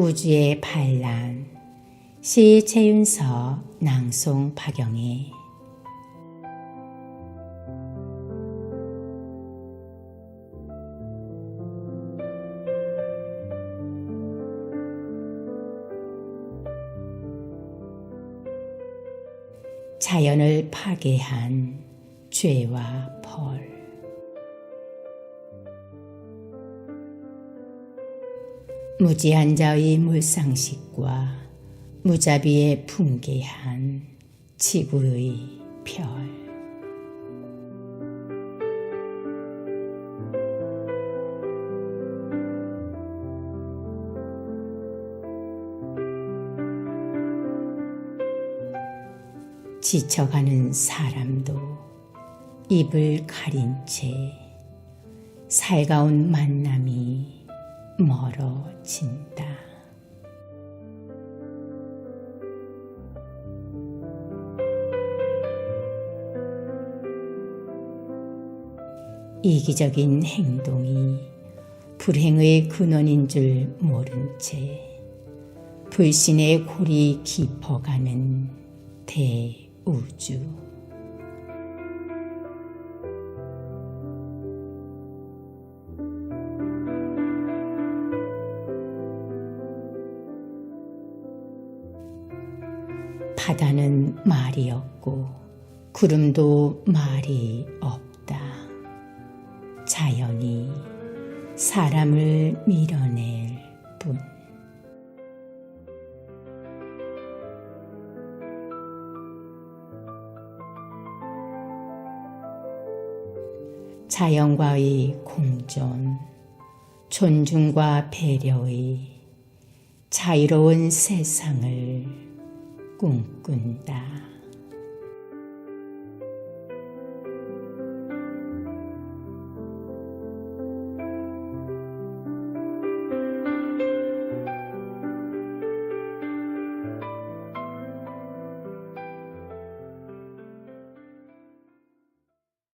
우주의 반란. 시 최윤서 낭송 박영희 자연을 파괴한 죄와 벌 무지한 자의 물상식과 무자비에 붕괴한 지구의 별. 지쳐가는 사람도 입을 가린 채 살가운 만남이 멀어진다. 이기적인 행동이 불행의 근원인 줄 모른 채 불신의 골이 깊어가는 대우주. 바다는 말이 없고 구름도 말이 없다. 자연이 사람을 밀어낼 뿐. 자연과의 공존, 존중과 배려의 자유로운 세상을 꿈꾼다.